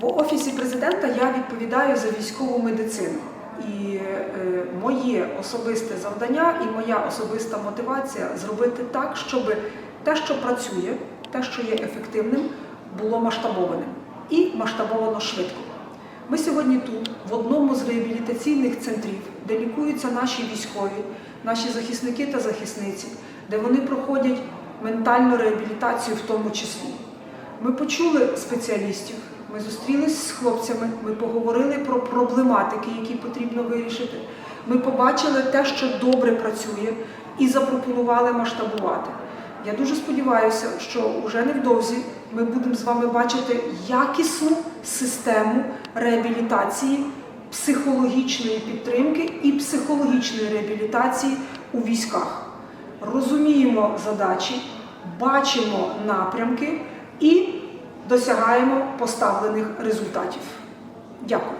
В офісі президента я відповідаю за військову медицину. І е, моє особисте завдання і моя особиста мотивація зробити так, щоб те, що працює, те, що є ефективним, було масштабованим і масштабовано швидко. Ми сьогодні тут, в одному з реабілітаційних центрів, де лікуються наші військові, наші захисники та захисниці, де вони проходять ментальну реабілітацію в тому числі. Ми почули спеціалістів, ми зустрілись з хлопцями, ми поговорили про проблематики, які потрібно вирішити. Ми побачили те, що добре працює, і запропонували масштабувати. Я дуже сподіваюся, що вже невдовзі ми будемо з вами бачити якісну систему реабілітації, психологічної підтримки і психологічної реабілітації у військах. Розуміємо задачі, бачимо напрямки і досягаємо поставлених результатів. Дякую.